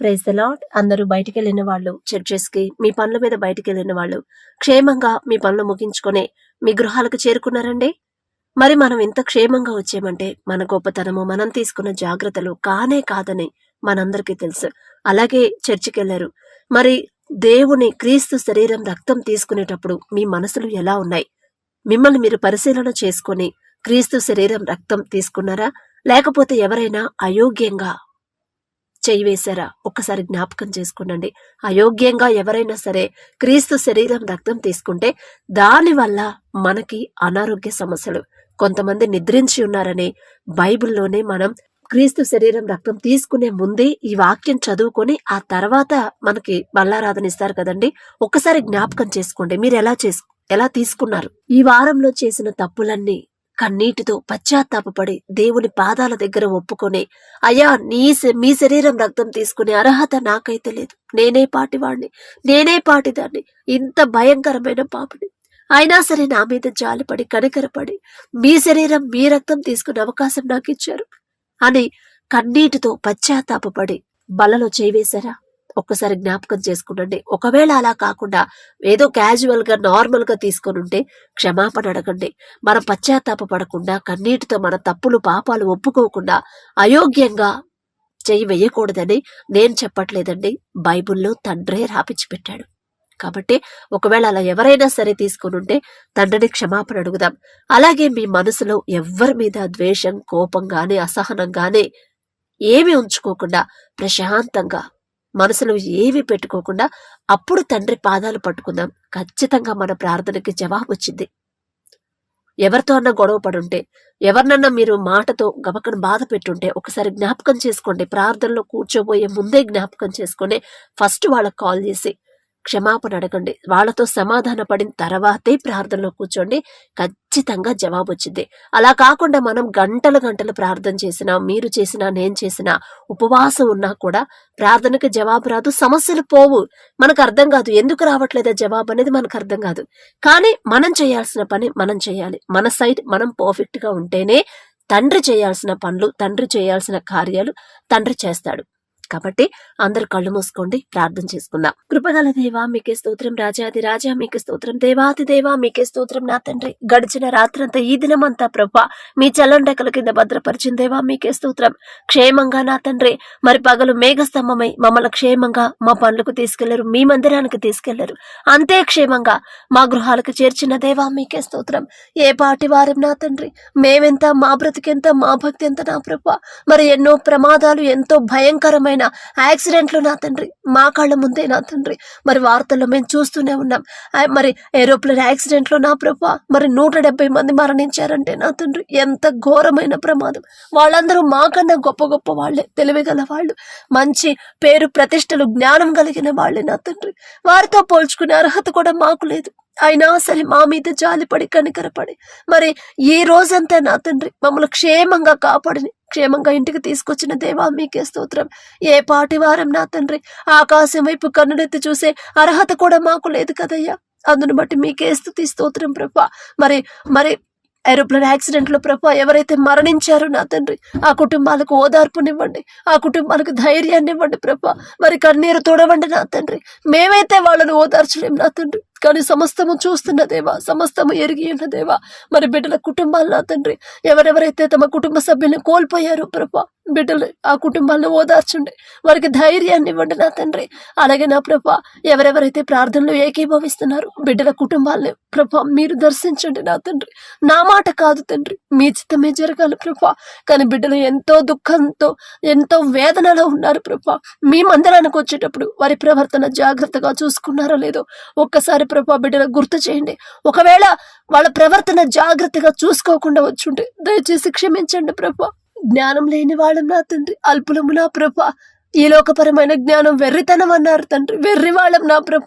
Praise the lord అందరూ బయటికి వెళ్ళిన వాళ్ళు చర్చెస్కి మీ పనుల మీద బయటికి వెళ్ళిన వాళ్ళు క్షేమంగా మీ పనులు ముగించుకొని మీ గృహాలకు చేరుకున్నారండి? మరి మనం ఇంత క్షేమంగా వచ్చామంటే మన గొప్పతనము మనం తీసుకున్న జాగ్రత్తలు కానే కాదని మనందరికీ తెలుసు. అలాగే చర్చికి వెళ్ళారు మరి దేవుని క్రీస్తు శరీరం రక్తం తీసుకునేటప్పుడు మీ మనసులు ఎలా ఉన్నాయి? మిమ్మల్ని మీరు పరిశీలన చేసుకొని క్రీస్తు శరీరం రక్తం తీసుకున్నారా? లేకపోతే ఎవరైనా అయోగ్యంగా చేయి వేశారా? ఒక్కసారి జ్ఞాపకం చేసుకునండి. అయోగ్యంగా ఎవరైనా సరే క్రీస్తు శరీరం రక్తం తీసుకుంటే దానివల్ల మనకి అనారోగ్య సమస్యలు. కొంతమంది నిద్రించి ఉన్నారని బైబిల్లోనే మనం క్రీస్తు శరీరం రక్తం తీసుకునే ముందే ఈ వాక్యం చదువుకొని ఆ తర్వాత మనకి బల్లారాధన ఇస్తారు కదండి? ఒక్కసారి జ్ఞాపకం చేసుకోండి. మీరు ఎలా చేసు ఎలా తీసుకున్నారు? ఈ వారంలో చేసిన తప్పులన్నీ కన్నీటితో పశ్చాత్తాపపడి దేవుని పాదాల దగ్గర ఒప్పుకొని అయ్యా నీ మీ శరీరం రక్తం తీసుకునే అర్హత నాకైతే లేదు. నేనే పాటివాణ్ణి. నేనే పాటిదాన్ని. ఇంత భయంకరమైన పాపిని. అయినా సరే నా మీద జాలిపడి కనికరపడి మీ శరీరం మీ రక్తం తీసుకునే అవకాశం నాకు ఇచ్చారు అని కన్నీటితో పశ్చాత్తాపపడి బలలో చేవేశారా ఒక్కసారి జ్ఞాపకం చేసుకునండి. ఒకవేళ అలా కాకుండా ఏదో క్యాజువల్గా నార్మల్గా తీసుకొని ఉంటే క్షమాపణ అడగండి. మనం పశ్చాత్తాప పడకుండా కన్నీటితో మన తప్పులు పాపాలు ఒప్పుకోకుండా అయోగ్యంగా చేయి వేయకూడదని నేను చెప్పట్లేదండి. బైబిల్లో తండ్రే రాపిచ్చి పెట్టాడు కాబట్టి ఒకవేళ అలా ఎవరైనా సరే తీసుకుని ఉంటే తండ్రిని క్షమాపణ అడుగుదాం. అలాగే మీ మనసులో ఎవరి మీద ద్వేషం కోపం గాని అసహనం కానీ ఏమి ఉంచుకోకుండా ప్రశాంతంగా మనసులో ఏవి పెట్టుకోకుండా అప్పుడు తండ్రి పాదాలు పట్టుకుందాం. ఖచ్చితంగా మన ప్రార్థనకి జవాబు వచ్చింది. ఎవరితో అన్నా గొడవ పడుంటే ఎవరినన్నా మీరు మాటతో గబకను బాధ పెట్టుంటే ఒకసారి జ్ఞాపకం చేసుకోండి. ప్రార్థనలో కూర్చోబోయే ముందే జ్ఞాపకం చేసుకొని ఫస్ట్ వాళ్ళకి కాల్ చేసి క్షమాపణ అడగండి. వాళ్ళతో సమాధాన పడిన తర్వాతే ప్రార్థనలో కూర్చోండి. ఖచ్చితంగా జవాబు వచ్చింది. అలా కాకుండా మనం గంటలు గంటలు ప్రార్థన చేసినా మీరు చేసినా నేను చేసినా ఉపవాసం ఉన్నా కూడా ప్రార్థనకి జవాబు రాదు. సమస్యలు పోవు. మనకు అర్థం కాదు. ఎందుకు రావట్లేదా జవాబు అనేది మనకు అర్థం కాదు. కానీ మనం చేయాల్సిన పని మనం చేయాలి. మన సైడ్ మనం పర్ఫెక్ట్గా ఉంటేనే తండ్రి చేయాల్సిన పనులు తండ్రి చేయాల్సిన కార్యాలు తండ్రి చేస్తాడు. కాబట్టి అందరు కళ్ళు మూసుకోండి ప్రార్థన చేసుకుందాం. కృపగల దేవా మీకే స్తోత్రం రాజాది రాజా మీకే స్తోత్రం దేవాది దేవా మీకే స్తోత్రం నా తండ్రి. గడిచిన రాత్రంతా ఈ దినమంతా ప్రభా మీ చల్లండకల కింద భద్రపరిచిన దేవా మీకే స్తోత్రం. క్షేమంగా నా తండ్రి మరి పగలు మేఘస్తంభమై మమ్మల్ని క్షేమంగా మా పనులకు తీసుకెళ్ళరు మీ మందిరానికి తీసుకెళ్ళరు. అంతే క్షేమంగా మా గృహాలకు చేర్చిన దేవా మీకే స్తోత్రం. ఏ పాటి వారం నా తండ్రి మేమెంత మా బ్రతికెంత మా భక్తి ఎంత నా ప్రభా. మరి ఎన్నో ప్రమాదాలు ఎంతో భయంకరమైన యాక్సిడెంట్లు నా తండ్రి మా కళ్ళ ముందే నా తండ్రి. మరి వార్తల్లో మేము చూస్తూనే ఉన్నాం. మరి ఏరోప్లేన్ యాక్సిడెంట్లో నా ప్రభా మరి నూట డెబ్బై మంది మరణించారంటే నా తండ్రి. ఎంత ఘోరమైన ప్రమాదం. వాళ్ళందరూ మాకన్నా గొప్ప గొప్ప వాళ్ళే తెలివిగల వాళ్ళు. మంచి పేరు ప్రతిష్టలు జ్ఞానం కలిగిన వాళ్ళే నా తండ్రి. వారితో పోల్చుకునే అర్హత కూడా మాకు లేదు. అయినా సరే మా మీద జాలిపడి కనికరపడి మరి ఈ రోజంతా నా తండ్రి మమ్మల్ని క్షేమంగా కాపాడిని క్షేమంగా ఇంటికి తీసుకొచ్చిన దేవా మీకే స్తోత్రం. ఏ పాటి వారం నా తండ్రి ఆకాశం వైపు కన్నులెత్తి చూసే అర్హత కూడా మాకు లేదు కదయ్యా. అందును బట్టి మీకే స్థుతి స్తోత్రం ప్రభా. మరి మరి ఏరోప్లేన్ యాక్సిడెంట్లో ప్రభా ఎవరైతే మరణించారో నా తండ్రి ఆ కుటుంబాలకు ఓదార్పునివ్వండి ఆ కుటుంబాలకు ధైర్యాన్ని ఇవ్వండి ప్రభా. మరి కన్నీరు తోడవండి నా తండ్రి. మేమైతే వాళ్ళని ఓదార్చలేం నా తండ్రి. కానీ సమస్తము చూస్తున్న దేవా సమస్తము ఎరిగి ఉన్న దేవా. మరి బిడ్డల కుటుంబాల్లో తండ్రి ఎవరెవరైతే తమ కుటుంబ సభ్యులను కోల్పోయారో ప్రభా బిడ్డలు ఆ కుటుంబాలను ఓదార్చండి వారికి ధైర్యాన్ని ఇవ్వండి నా తండ్రి. అలాగే నా ప్రభా ఎవరెవరైతే ప్రార్థనలు ఏకీభవిస్తున్నారు బిడ్డల కుటుంబాలని ప్రభా మీరు దర్శించండి నా తండ్రి. నా మాట కాదు తండ్రి మీ చిత్తమే జరగాలి ప్రభా. కానీ బిడ్డలు ఎంతో దుఃఖంతో ఎంతో వేదనలో ఉన్నారు ప్రభా. మీ మందిరానికి వచ్చేటప్పుడు వారి ప్రవర్తన జాగ్రత్తగా చూసుకున్నారో లేదో ఒక్కసారి ప్రభా బిడ్డలకు గుర్తు చేయండి. ఒకవేళ వాళ్ళ ప్రవర్తన జాగ్రత్తగా చూసుకోకుండా వచ్చుంటే దయచేసి క్షమించండి ప్రభా జ్ఞానం లేని వాళ్ళం నా తండ్రి. అల్పులము నా ప్రభా ఈ లోకపరమైన జ్ఞానం వెర్రితనం అన్నారు తండ్రి. వెర్రి వాళ్ళం నా ప్రభ.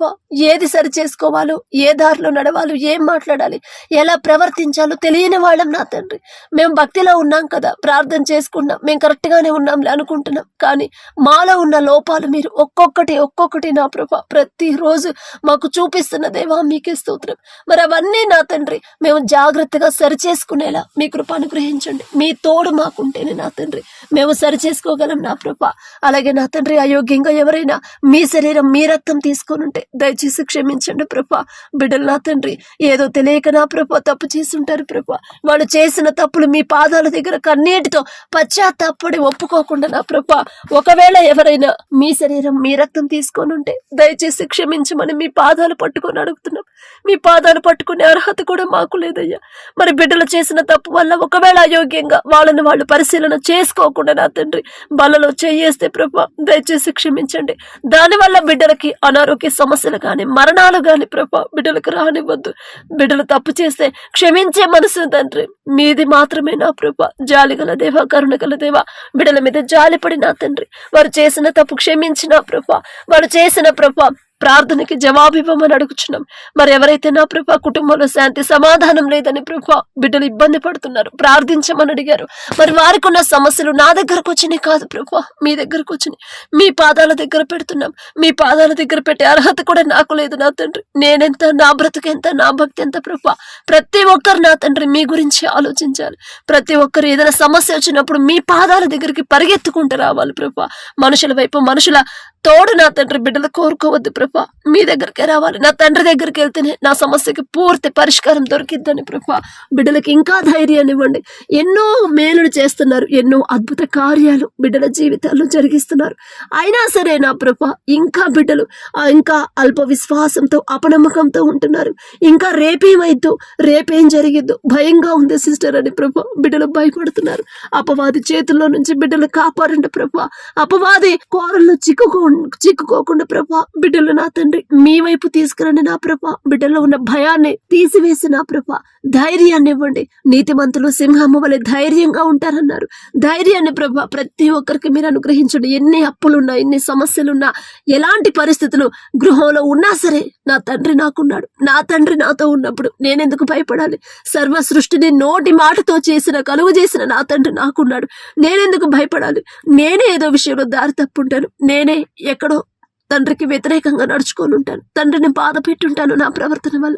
ఏది సరి చేసుకోవాలో ఏ దారిలో నడవాలో ఏం మాట్లాడాలి ఎలా ప్రవర్తించాలో తెలియని వాళ్ళం నా తండ్రి. మేము భక్తిలో ఉన్నాం కదా ప్రార్థన చేసుకున్నాం మేము కరెక్ట్గానే ఉన్నాంలే అనుకుంటున్నాం. కానీ మాలో ఉన్న లోపాలు మీరు ఒక్కొక్కటి ఒక్కొక్కటి నా ప్రభ. ప్రతిరోజు మాకు చూపిస్తున్న దేవా మీకే స్తోత్రం. మరి అవన్నీ నా తండ్రి. మేము జాగ్రత్తగా సరి చేసుకునేలా మీ కృప అనుగ్రహించండి. మీ తోడు మాకుంటేనే నా తండ్రి. మేము సరి చేసుకోగలం నా ప్రభ. అలాగే నా తండ్రి అయోగ్యంగా ఎవరైనా మీ శరీరం మీ రక్తం తీసుకొని ఉంటే దయచేసి క్షమించండి ప్రభా. బిడ్డలు నా తండ్రి ఏదో తెలియక నా ప్రభా తప్పు చేస్తుంటారు ప్రభా. వాళ్ళు చేసిన తప్పులు మీ పాదాల దగ్గర కన్నీటితో పశ్చాత్తాపడి ఒప్పుకోకుండా నా ప్రభా. ఒకవేళ ఎవరైనా మీ శరీరం మీ రక్తం తీసుకొని ఉంటే దయచేసి క్షమించమని మీ పాదాలు పట్టుకొని అడుగుతున్నాం. మీ పాదాలు పట్టుకునే అర్హత కూడా మాకు లేదయ్యా. మరి బిడ్డలు చేసిన తప్పు వల్ల ఒకవేళ అయోగ్యంగా వాళ్ళని వాళ్ళు పరిశీలన చేసుకోకుండా నా తండ్రి బలలో చేయేస్తే ప్రభా దయచేసి క్షమించండి. దానివల్ల బిడ్డలకి అనారోగ్య సమస్యలు కానీ మరణాలు కానీ ప్రభా బిడ్డలకు రానివ్వద్దు. బిడ్డలు తప్పు చేస్తే క్షమించే మనసు తండ్రి. మీది మాత్రమే నా ప్రభా. జాలిగల దేవ కరుణగల దేవ బిడ్డల మీద జాలిపడి నా తండ్రి. వారు చేసిన తప్పు క్షమించిన ప్రభా. వారు చేసిన ప్రభా ప్రార్థనకి జవాబివ్వమని అడుగుచున్నాం. మరి ఎవరైతే నా ప్రభా కుటుంబంలో శాంతి సమాధానం లేదని ప్రభా బిడ్డలు ఇబ్బంది పడుతున్నారు ప్రార్థించమని అడిగారు. మరి వారికి ఉన్న సమస్యలు నా దగ్గరకు వచ్చినాయి కాదు ప్రభా మీ దగ్గరకు వచ్చినాయి. మీ పాదాల దగ్గర పెడుతున్నాం. మీ పాదాల దగ్గర పెట్టే అర్హత కూడా నాకు లేదు నా తండ్రి. నేనెంత నా బ్రతుకెంత నా భక్తి ఎంత ప్రభా? ప్రతి ఒక్కరు నా తండ్రి మీ గురించి ఆలోచించాలి. ప్రతి ఒక్కరు ఏదైనా సమస్య వచ్చినప్పుడు మీ పాదాల దగ్గరికి పరిగెత్తుకుంటూ రావాలి ప్రభా. మనుషుల వైపు మనుషుల తోడు నా తండ్రి బిడ్డలు కోరుకోవద్దు ప్రభా. మీ దగ్గరికి రావాలి. నా తండ్రి దగ్గరికి వెళ్తేనే నా సమస్యకి పూర్తి పరిష్కారం దొరికిద్దని ప్రభా. బిడ్డలకి ఇంకా ధైర్యాన్ని ఇవ్వండి. ఎన్నో మేలులు చేస్తున్నారు. ఎన్నో అద్భుత కార్యాలు బిడ్డల జీవితాల్లో జరిగిస్తున్నారు. అయినా సరే నా ప్రభా ఇంకా బిడ్డలు ఇంకా అల్ప విశ్వాసంతో అపనమ్మకంతో ఉంటున్నారు. ఇంకా రేపేమైద్దో రేపేం జరిగిద్దో భయంగా ఉంది సిస్టర్ అని ప్రభా బిడ్డలు భయపడుతున్నారు. అపవాది చేతుల్లో నుంచి బిడ్డలు కాపాడండి ప్రభా. అపవాది కోరల్లో చిక్కుకో చిక్కుకోకుండా ప్రభా బిడ్డలు నా తండ్రి. మీ వైపు తీసుకురండి నా ప్రభా. బిడ్డలో ఉన్న భయాన్ని తీసివేసి నా ప్రభా. ధైర్యాన్ని ఇవ్వండి. నీతిమంతులు సింహమ్మ వలె ధైర్యంగా ఉంటారన్నారు. ధైర్యాన్ని ప్రభా ప్రతి ఒక్కరికి మీరు అనుగ్రహించండి. ఎన్ని అప్పులున్నా ఎన్ని సమస్యలున్నా ఎలాంటి పరిస్థితులు గృహంలో ఉన్నా సరే నా తండ్రి నాకున్నాడు. నా తండ్రి నాతో ఉన్నప్పుడు నేనెందుకు భయపడాలి? సర్వ సృష్టిని నోటి మాటతో చేసిన కలుగు చేసిన నా తండ్రి నాకున్నాడు. నేనెందుకు భయపడాలి? నేనే ఏదో విషయంలో దారి తప్పుంటాను. నేనే ఎక్కడో తండ్రికి వ్యతిరేకంగా నడుచుకొని ఉంటాను. తండ్రిని బాధ పెట్టుంటాను నా ప్రవర్తన వల్ల.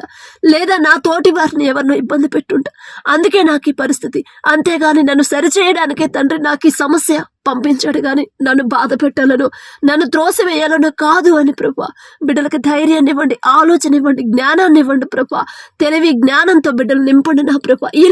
లేదా నా తోటి వారిని ఎవరినో ఇబ్బంది పెట్టుంటా. అందుకే నాకు ఈ పరిస్థితి. అంతేగాని నన్ను సరిచేయడానికే తండ్రి నాకు ఈ సమస్య. పంపించాడు కానీ నన్ను బాధ పెట్టాలను నన్ను త్రోసివేయాలను కాదు అని ప్రభా. బిడ్డలకు ధైర్యాన్ని ఇవ్వండి ఆలోచన ఇవ్వండి జ్ఞానాన్ని ఇవ్వండి ప్రభా. తెలివి జ్ఞానంతో బిడ్డలు నింపండి నా ప్రభా. ఈ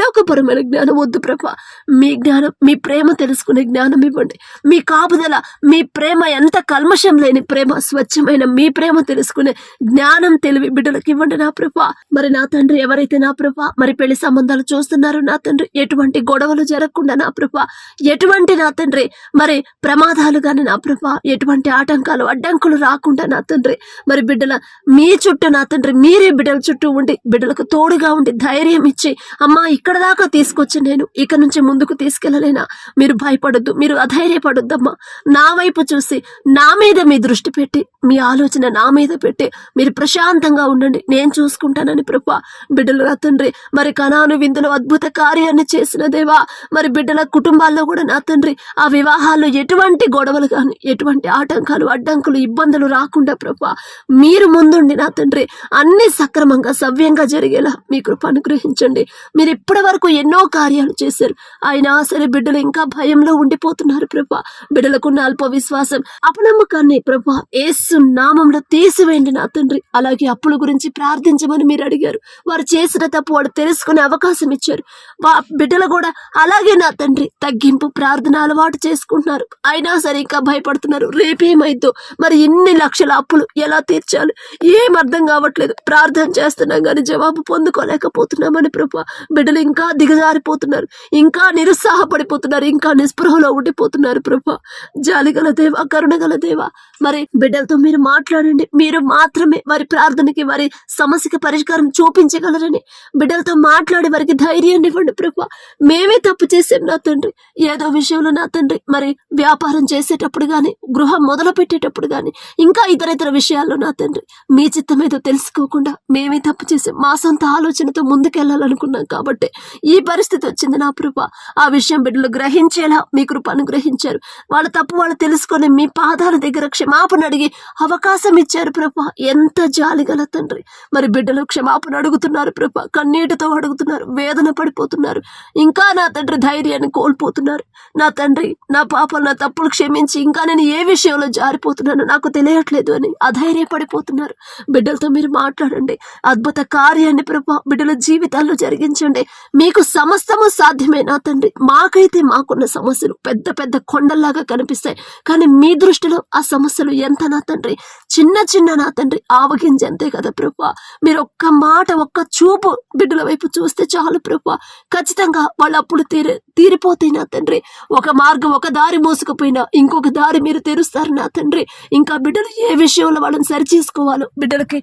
జ్ఞానం వద్దు ప్రభా. మీ జ్ఞానం మీ ప్రేమ తెలుసుకునే జ్ఞానం ఇవ్వండి. మీ కాపుదల మీ ప్రేమ ఎంత కల్మషం లేని ప్రేమ స్వచ్ఛమైన మీ ప్రేమ తెలుసుకునే జ్ఞానం తెలివి బిడ్డలకు ఇవ్వండి నా ప్రభా. మరి నా తండ్రి ఎవరైతే నా ప్రభా? మరి పెళ్ళి సంబంధాలు చూస్తున్నారో నా తండ్రి? ఎటువంటి గొడవలు జరగకుండా నా ప్రభా. ఎటువంటి నా తండ్రి? మరి ప్రమాదాలు కానీ నా ప్రభా ఎటువంటి ఆటంకాలు అడ్డంకులు రాకుండా నా తండ్రి. మరి బిడ్డల మీ చుట్టూ నా తండ్రి మీరే బిడ్డల చుట్టూ ఉండి బిడ్డలకు తోడుగా ఉండి ధైర్యం ఇచ్చి అమ్మా ఇక్కడ దాకా తీసుకొచ్చి నేను ఇక నుంచి ముందుకు తీసుకెళ్ళలేనా? మీరు భయపడొద్దు మీరు అధైర్యపడొద్దమ్మా. నా వైపు చూసి నా మీద మీ దృష్టి పెట్టి మీ ఆలోచన నా మీద పెట్టి మీరు ప్రశాంతంగా ఉండండి. నేను చూసుకుంటానని ప్రభా బిడ్డలు నా తండ్రి. మరి కణాను విందులో అద్భుత కార్యాన్ని చేసిన దేవా మరి బిడ్డల కుటుంబాల్లో కూడా నా తండ్రి ఆ వివాహాల్లో ఎటువంటి గొడవలు కానీ ఎటువంటి ఆటంకాలు అడ్డంకులు ఇబ్బందులు రాకుండా ప్రభా మీరు ముందుండి నా తండ్రి అన్ని సక్రమంగా సవ్యంగా జరిగేలా మీ కృప అనుగ్రహించండి. మీరు ఇప్పటి వరకు ఎన్నో కార్యాలు చేశారు. అయినా సరే బిడ్డలు ఇంకా భయంలో ఉండిపోతున్నారు ప్రభా. బిడ్డలకున్న అల్ప విశ్వాసం అపనమ్మకాన్ని ప్రభా ఏసు నామంలో తీసివేయండి నా తండ్రి. అలాగే అప్పుల గురించి ప్రార్థించమని మీరు అడిగారు. వారు చేసిన తప్పు వాడు తెలుసుకునే అవకాశం ఇచ్చారు. వా బిడ్డలు కూడా అలాగే నా తండ్రి తగ్గింపు ప్రార్థన అలవాటు చేసుకుంటున్నారు. అయినా సరే ఇంకా భయపడుతున్నారు. రేపేమైద్దో? మరి ఎన్ని లక్షల అప్పులు ఎలా తీర్చాలి? ఏం అర్థం కావట్లేదు. ప్రార్థన చేస్తున్నాం కానీ జవాబు పొందుకోలేకపోతున్నామని ప్రభు. బిడ్డలు ఇంకా దిగజారిపోతున్నారు. ఇంకా నిరుత్సాహపడిపోతున్నారు. ఇంకా నిస్పృహలో ఉండిపోతున్నారు ప్రభు. జాలిగల దేవ కరుణగల దేవ. మరి బిడ్డలతో మీరు మాట్లాడండి. మీరు మాత్రమే వారి ప్రార్థనకి వారి సమస్యకి పరిష్కారం చూపించగలరని. బిడ్డలతో మాట్లాడి వారికి ధైర్యాన్ని ఇవ్వండి ప్రభు. మేమే తప్పు చేసాం నా తండ్రి. ఏదో విషయంలో నా తండ్రి మరి వ్యాపారం చేసేటప్పుడు కానీ గృహం మొదలు పెట్టేటప్పుడు కానీ ఇంకా ఇతర ఇతర విషయాల్లో నా తండ్రి మీ చిత్తం ఏదో తెలుసుకోకుండా మేమే తప్పు చేసాం మా సొంత ఆలోచనతో ముందుకెళ్ళాలనుకున్నాం కాబట్టి ఈ పరిస్థితి వచ్చింది నా కృప ఆ విషయం బిడ్డలు గ్రహించేలా మీ కృప అనుగ్రహించారు. వాళ్ళ తప్పు వాళ్ళు తెలుసుకొని మీ పాదాల దగ్గర క్షమాపణ అడిగి అవకాశం ఇచ్చారు ప్రభా. ఎంత జాలిగల తండ్రి. మరి బిడ్డలు క్షమాపణ అడుగుతున్నారు ప్రభా. కన్నీటితో అడుగుతున్నారు వేదన పడిపోతున్నారు. ఇంకా నా తండ్రి ధైర్యాన్ని కోల్పోతున్నారు. నా తండ్రి నా పాపలు నా తప్పులు క్షమించి ఇంకా నేను ఏ విషయంలో జారిపోతున్నానో నాకు తెలియట్లేదు అని అధైర్యపడిపోతున్నారు. బిడ్డలతో మీరు మాట్లాడండి. అద్భుత కార్యాన్ని ప్రభా బిడ్డల జీవితాల్లో జరిగించండి. మీకు సమస్తము సాధ్యమే నా తండ్రి. మాకైతే మాకున్న సమస్యలు పెద్ద పెద్ద కొండల్లాగా కనిపిస్తాయి. కానీ మీ దృష్టిలో ఆ సమస్యలు ఎంత నా తండ్రి? చిన్న చిన్న నా తండ్రి ఆవగింజ అంతే కదా ప్రభా. మీరు ఒక్క మాట ఒక్క చూపు బిడ్డల వైపు చూస్తే చాలు ప్రభా. ఖచ్చితంగా వాళ్ళ అప్పుడు తీరి తీరిపోతాయి నా తండ్రి. ఒక మార్గం ఒక దారి మోసుకుపోయినా ఇంకొక దారి మీరు తెరుస్తారు నా తండ్రి. ఇంకా బిడ్డలు ఏ విషయంలో వాళ్ళని సరి చేసుకోవాలో బిడ్డలకి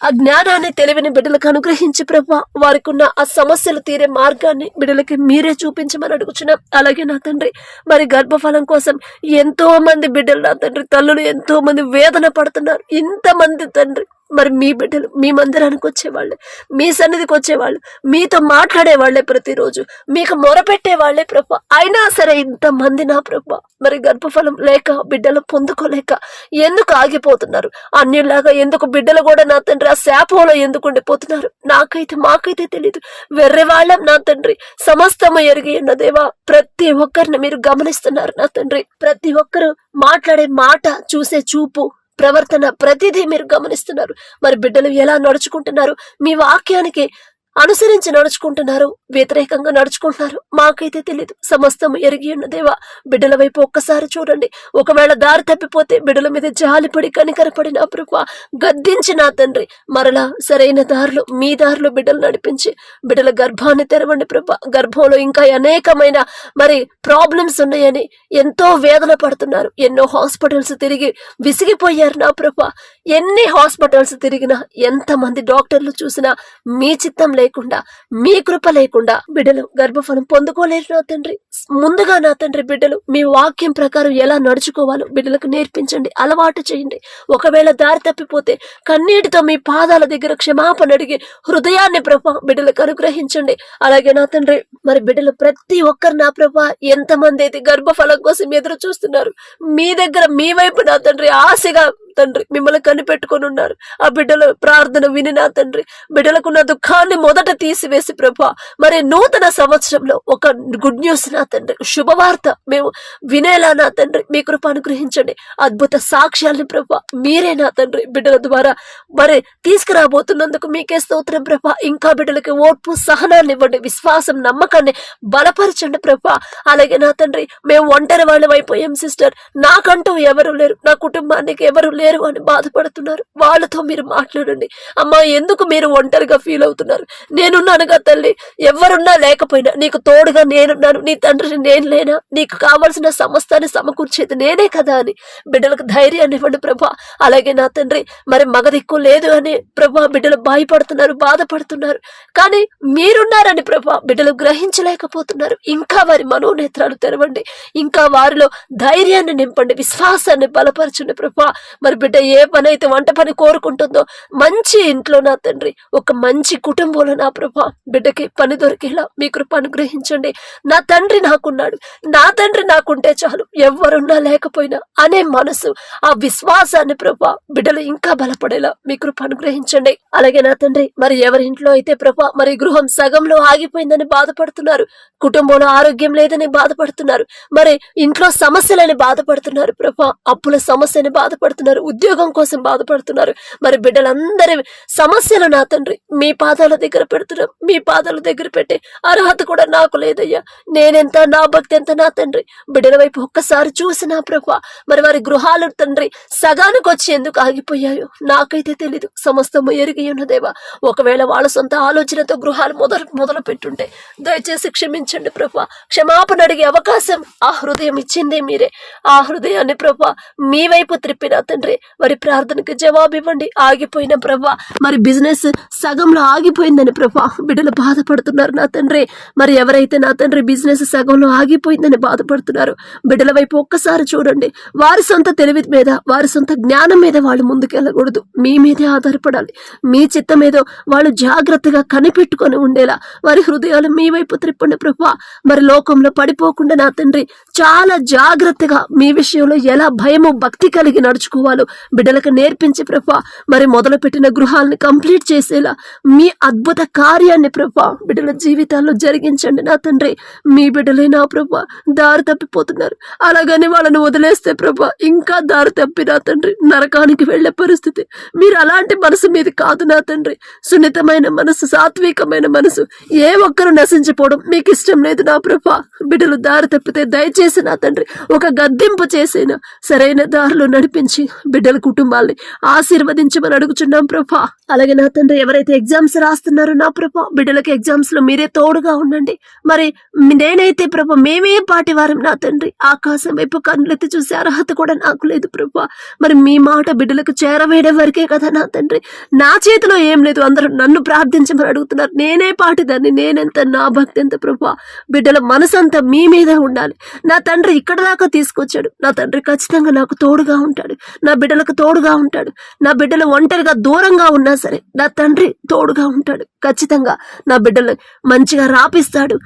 ఆ జ్ఞానాన్ని తెలివిని బిడ్డలకు అనుగ్రహించి ప్రభా. వారికి ఉన్న ఆ సమస్యలు తీరే మార్గాన్ని బిడ్డలకి మీరే చూపించమని అడుగుచున్నాం. అలాగే నా తండ్రి మరి గర్భఫలం కోసం ఎంతో మంది బిడ్డలు నా తండ్రి తల్లులు ఎంతో మంది వేదన పడుతున్నారు. ఇంతమంది తండ్రి. మరి మీ బిడ్డలు మీ మందిరానికి వచ్చేవాళ్ళే మీ సన్నిధికి వచ్చేవాళ్ళు మీతో మాట్లాడే వాళ్ళే ప్రతిరోజు మీకు మొరపెట్టే వాళ్ళే ప్రభ. అయినా సరే ఇంతమంది నా ప్రభ మరి గర్భఫలం లేక బిడ్డలు పొందుకోలేక ఎందుకు ఆగిపోతున్నారు? అన్యులాగా ఎందుకు బిడ్డలు కూడా నా తండ్రి ఆ శాపంలో ఎందుకు ఉండిపోతున్నారు? నాకైతే మాకైతే తెలియదు వెర్రెవాళ్ళం నా తండ్రి. సమస్తము ఎరిగి ఉన్న దేవా ప్రతి ఒక్కరిని మీరు గమనిస్తున్నారు నా తండ్రి. ప్రతి ఒక్కరు మాట్లాడే మాట చూసే చూపు ప్రవర్తన ప్రతిదీ మీరు గమనిస్తున్నారు. మరి బిడ్డలు ఎలా నడుచుకుంటున్నారు? మీ వాక్యానికి అనుసరించి నడుచుకుంటున్నారు. వ్యతిరేకంగా నడుచుకుంటున్నారు. మాకైతే తెలియదు సమస్తం ఎరిగి ఉన్న దేవా బిడ్డల వైపు ఒక్కసారి చూడండి. ఒకవేళ దారి తప్పిపోతే బిడ్డల మీద జాలిపడి కనికరపడి నా ప్రభా గద్దించి నా తండ్రి. మరలా సరైన దారిలో మీ దారిలో బిడ్డలు నడిపించి బిడ్డల గర్భాన్ని తెరవండి ప్రభు. గర్భంలో ఇంకా అనేకమైన మరి ప్రాబ్లమ్స్ ఉన్నాయని ఎంతో వేదన పడుతున్నారు. ఎన్నో హాస్పిటల్స్ తిరిగి విసిగిపోయారు నా ప్రభా ఎన్ని హాస్పిటల్స్ తిరిగినా ఎంతమంది డాక్టర్లు చూసినా మీ చిత్తం లేకుండా మీ కృప లేకుండా బిడ్డలు గర్భఫలం పొందుకోలేరు నా తండ్రి. ముందుగా నా తండ్రి బిడ్డలు మీ వాక్యం ప్రకారం ఎలా నడుచుకోవాలో బిడ్డలకు నేర్పించండి అలవాటు చేయండి. ఒకవేళ దారి తప్పిపోతే కన్నీటితో మీ పాదాల దగ్గర క్షమాపణ అడిగి హృదయాన్ని ప్రభ బిడ్డలకు అనుగ్రహించండి. అలాగే నా తండ్రి మరి బిడ్డలు ప్రతి ఒక్కరు నా ప్రభ ఎంతమంది అయితే గర్భఫలం కోసం ఎదురు చూస్తున్నారు మీ దగ్గర మీ వైపు నా తండ్రి ఆశగా తండ్రి మిమ్మల్ని కనిపెట్టుకొని ఉన్నారు. ఆ బిడ్డల ప్రార్థన విని నా తండ్రి బిడ్డలకున్న దుఃఖాన్ని మొదట తీసివేసి ప్రభా మరి నూతన సంవత్సరంలో ఒక గుడ్ న్యూస్ నా తండ్రి శుభవార్త మేము వినేలా నా తండ్రి మీ కృప అనుగ్రహించండి. అద్భుత సాక్ష్యాల్ని ప్రభా మీరే నా తండ్రి బిడ్డల ద్వారా మరి తీసుకురాబోతున్నందుకు మీకే స్తోత్రం ప్రభా. ఇంకా బిడ్డలకి ఓర్పు సహనాన్ని ఇవ్వండి విశ్వాసం నమ్మకాన్ని బలపరచండి ప్రభా. అలాగే నా తండ్రి మేము ఒంటరి వాళ్ళం అయిపోయాం సిస్టర్. నాకంటూ ఎవరు లేరు నా కుటుంబానికి ఎవరు లేరు. అని బాధపడుతున్నారు. వాళ్ళతో మీరు మాట్లాడండి. అమ్మా ఎందుకు మీరు ఒంటరిగా ఫీల్ అవుతున్నారు? నేనున్నానుగా తల్లి. ఎవరున్నా లేకపోయినా నీకు తోడుగా నేనున్నాను. నీ తండ్రిని నేను లేనా? నీకు కావలసిన సమస్తాన్ని సమకూర్చేది నేనే కదా అని. బిడ్డలకు ధైర్యాన్ని ఇవ్వండి ప్రభా. అలాగే నా తండ్రి మరి మగ దిక్కు లేదు అని ప్రభా బిడ్డలు భయపడుతున్నారు బాధపడుతున్నారు. కానీ మీరున్నారని ప్రభా బిడ్డలు గ్రహించలేకపోతున్నారు. ఇంకా వారి మనోనేత్రాలు తెరవండి. ఇంకా వారిలో ధైర్యాన్ని నింపండి విశ్వాసాన్ని బలపరచండి ప్రభా. మరి బిడ్డ ఏ పని అయితే వంట పని కోరుకుంటుందో మంచి ఇంట్లో నా తండ్రి ఒక మంచి కుటుంబంలో నా ప్రభా బిడ్డకి పని దొరికేలా మీ కృప అనుగ్రహించండి. నా తండ్రి నాకున్నాడు. నా తండ్రి నాకుంటే చాలు. ఎవరున్నా లేకపోయినా అనే మనసు ఆ విశ్వాసాన్ని ప్రభా బిడ్డలు ఇంకా బలపడేలా మీ కృప అనుగ్రహించండి. అలాగే నా తండ్రి మరి ఎవరి ఇంట్లో అయితే ప్రభా మరి గృహం సగంలో ఆగిపోయిందని బాధపడుతున్నారు కుటుంబంలో ఆరోగ్యం లేదని బాధపడుతున్నారు మరి ఇంట్లో సమస్యలని బాధపడుతున్నారు ప్రభా అప్పుల సమస్యని బాధపడుతున్నారు ఉద్యోగం కోసం బాధపడుతున్నారు. మరి బిడ్డలందరి సమస్యలు నా తండ్రి. మీ పాదాల దగ్గర పెడుతున్నాం మీ పాదాల దగ్గర పెట్టే అర్హత కూడా నాకు లేదయ్యా. నేనెంత నా భక్తి ఎంత నా తండ్రి. బిడ్డల వైపు ఒక్కసారి చూసినా ప్రభు మరి వారి గృహాలు తండ్రి సగానికి వచ్చి ఎందుకు ఆగిపోయాయో నాకైతే తెలీదు. సమస్తము ఎరిగి ఉన్నదేవా ఒకవేళ వాళ్ళ సొంత ఆలోచనతో గృహాలు మొదలు మొదలు పెట్టుంటే దయచేసి క్షమించండి ప్రభు. క్షమాపణ అడిగే అవకాశం ఆ హృదయం ఇచ్చిందే మీరే. ఆ హృదయాన్ని ప్రభు మీ వైపు త్రిప్పిన తండ్రి మరి ప్రార్థనకు జవాబు ఇవ్వండి ఆగిపోయిన ప్రభా మరి బిజినెస్ సగంలో ఆగిపోయిందని ప్రభా బిడ్డలు బాధపడుతున్నారు నా తండ్రి. మరి ఎవరైతే నా తండ్రి బిజినెస్ సగంలో ఆగిపోయిందని బాధపడుతున్నారు బిడ్డల వైపు ఒక్కసారి చూడండి. వారి సొంత తెలివి మీద వారి సొంత జ్ఞానం మీద వాళ్ళు ముందుకెళ్ళకూడదు. మీ మీదే ఆధారపడాలి. మీ చిత్తం ఏదో వాళ్ళు జాగ్రత్తగా కనిపెట్టుకొని ఉండేలా వారి హృదయాలు మీ వైపు త్రిప్పండి ప్రభా. మరి లోకంలో పడిపోకుండా నా తండ్రి చాలా జాగ్రత్తగా మీ విషయంలో ఎలా భయము భక్తి కలిగి నడుచుకోవాలో బిడ్డలకు నేర్పించి ప్రభా. మరి మొదలుపెట్టిన గృహాలను కంప్లీట్ చేసేలా మీ అద్భుత కార్యాన్ని ప్రభా బిడ్డల జీవితాల్లో జరిగించండి నా తండ్రి. మీ బిడ్డలే నా ప్రభా. దారి తప్పిపోతున్నారు. అలాగని వాళ్ళని వదిలేస్తే ప్రభా ఇంకా దారి తప్పి నా తండ్రి. నరకానికి వెళ్ళే పరిస్థితి మీరు అలాంటి మనసు మీది కాదు నా తండ్రి. సున్నితమైన మనసు సాత్వికమైన మనసు ఏ ఒక్కరు నశించిపోవడం మీకు ఇష్టం లేదు నా ప్రభా. బిడ్డలు దారి తప్పితే దయచేసి నా తండ్రి. ఒక గద్దింపు చేసిన? సరైన దారిలో నడిపించి బిడ్డల కుటుంబాల్ని ఆశీర్వదించమని అడుగుచున్నాం ప్రభా. అలాగే నా తండ్రి ఎవరైతే ఎగ్జామ్స్ రాస్తున్నారో నా ప్రభా బిడ్డలకి ఎగ్జామ్స్లో మీరే తోడుగా ఉండండి. మరి నేనైతే ప్రభా మేమే పాటి వారం నా తండ్రి. ఆకాశం వైపు కన్నులెత్తి చూసే అర్హత కూడా నాకు లేదు ప్రభా. మరి మీ మాట బిడ్డలకు చేరవేయడం వరకే కదా నా తండ్రి. నా చేతిలో ఏం లేదు అందరూ నన్ను ప్రార్థించమని అడుగుతున్నారు. నేనే పాటిదాన్ని నేనెంత నా భక్తి ఎంత ప్రభా. బిడ్డల మనసంతా మీ మీద ఉండాలి. నా తండ్రి ఇక్కడ దాకా తీసుకొచ్చాడు. నా తండ్రి ఖచ్చితంగా నాకు తోడుగా ఉంటాడు. నా బిడ్డలకు తోడుగా ఉంటాడు. నా బిడ్డలు ఒంటరిగా దూరంగా ఉన్నా సరే నా తండ్రి తోడుగా ఉంటాడు. ఖచ్చితంగా నా బిడ్డలు మంచిగా రాపిస్తాడు.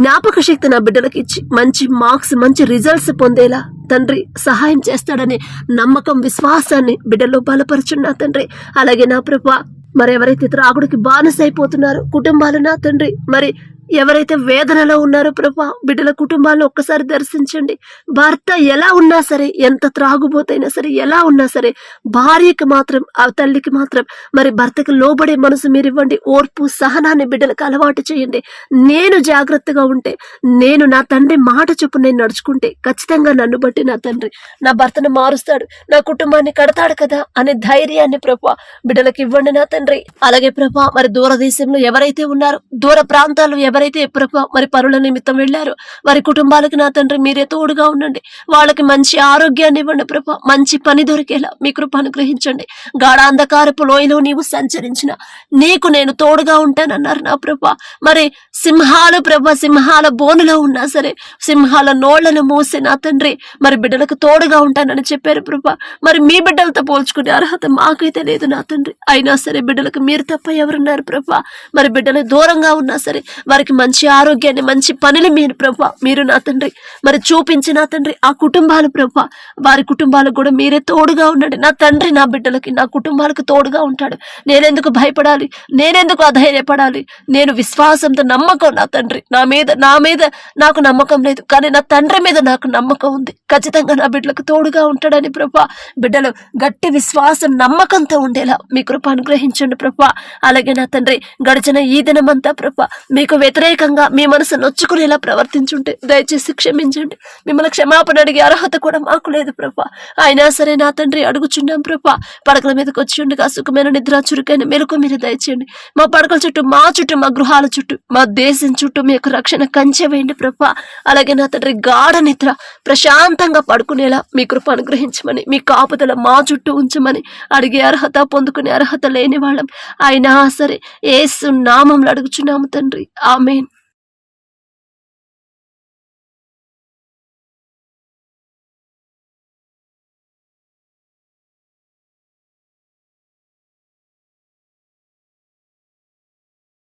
జ్ఞాపక శక్తి నా బిడ్డలకు ఇచ్చి మంచి మార్క్స్ మంచి రిజల్ట్స్ పొందేలా తండ్రి సహాయం చేస్తాడనే నమ్మకం విశ్వాసాన్ని బిడ్డల్లో బలపరచున్న తండ్రి. అలాగే నా ప్రభా మరి ఎవరైతే త్రాగుడికి బానిసైపోతున్నారో కుటుంబాలు నా తండ్రి. మరి ఎవరైతే వేదనలో ఉన్నారో ప్రభా బిడ్డల కుటుంబాలను ఒక్కసారి దర్శించండి. భర్త ఎలా ఉన్నా సరే ఎంత త్రాగుబోతైనా సరే ఎలా ఉన్నా సరే భార్యకి మాత్రం ఆ తల్లికి మాత్రం మరి భర్తకి లోబడే మనసు మీరు ఇవ్వండి ఓర్పు సహనాన్ని బిడ్డలకు అలవాటు చేయండి. నేను జాగ్రత్తగా ఉంటే నేను నా తండ్రి మాట చొప్పున నేను నడుచుకుంటే ఖచ్చితంగా నన్ను బట్టి నా తండ్రి నా భర్తను మారుస్తాడు నా కుటుంబాన్ని కడతాడు కదా అనే ధైర్యాన్ని ప్రభా బిడ్డలకు ఇవ్వండి నా తండ్రి. అలాగే ప్రభా మరి దూరదేశంలో ఎవరైతే ఉన్నారో దూర ప్రాంతాల్లో ఎవరైతే ప్రభు మరి పరుల నిమిత్తం వెళ్ళారో వారి కుటుంబాలకు నా తండ్రి మీరే తోడుగా ఉండండి. వాళ్ళకి మంచి ఆరోగ్యాన్ని ఇవ్వండి ప్రభా మంచి పని దొరికేలా మీ కృప అనుగ్రహించండి. గాఢాంధకారపు లోయలో నీవు సంచరించిన నీకు నేను తోడుగా ఉంటానన్నారు నా ప్రభా మరి సింహాలు ప్రభ సింహాల బోనులో ఉన్నా సరే సింహాల నోళ్ళను మూసి నా తండ్రి మరి బిడ్డలకు తోడుగా ఉంటానని చెప్పారు ప్రభా మరి మీ బిడ్డలతో పోల్చుకునే అర్హత మాకైతే లేదు నా తండ్రి. అయినా సరే బిడ్డలకు మీరు తప్ప ఎవరున్నారు ప్రభా మరి బిడ్డలు దూరంగా ఉన్నా సరే వారికి మంచి ఆరోగ్యాన్ని మంచి పనులు మీరు ప్రభా మీరు నా తండ్రి. మరి చూపించి నా తండ్రి ఆ కుటుంబాలు ప్రభా వారి కుటుంబాలకు కూడా మీరే తోడుగా ఉండండి. నా తండ్రి నా బిడ్డలకి నా కుటుంబాలకు తోడుగా ఉంటాడు. నేనెందుకు భయపడాలి? నేనెందుకు అధైర్యపడాలి? నేను విశ్వాసంతో నమ్మకం నా తండ్రి. నా మీద నా మీద నాకు నమ్మకం లేదు. కానీ నా తండ్రి మీద నాకు నమ్మకం ఉంది. ఖచ్చితంగా నా బిడ్డలకు తోడుగా ఉంటాడని ప్రభా బిడ్డలు గట్టి విశ్వాసం నమ్మకంతో ఉండేలా మీ కృప అనుగ్రహించండి ప్రభా. అలాగే నా తండ్రి గడిచిన ఈ దినమంతా ప్రభా మీకు వ్యతిరేకంగా మీ మనసు నొచ్చుకునేలా ప్రవర్తించుంటే దయచేసి క్షమించండి. మిమ్మల్ని క్షమాపణ అడిగే అర్హత కూడా మాకు లేదు ప్రభా. అయినా సరే నా తండ్రి అడుగుచున్నాం ప్రభా. పడకల మీదకి వచ్చి ఉండగా సుఖమైన నిద్ర చురుకైన మెలకు మీరు దయచేయండి. మా పడకల చుట్టూ మా చుట్టూ మా గృహాల చుట్టూ మా దేశం చుట్టూ మీ యొక్క రక్షణ కంచె వేయండి ప్రభా. అలాగే నా తండ్రి గాఢ నిద్ర ప్రశాంతంగా పడుకునేలా మీ కృప అనుగ్రహించమని మీ కాపుదల మా చుట్టూ ఉంచమని అడిగే అర్హత పొందుకునే అర్హత లేని వాళ్ళం. అయినా సరే ఏసు నామంలో అడుగుచున్నాము తండ్రి. ఆమె Amen.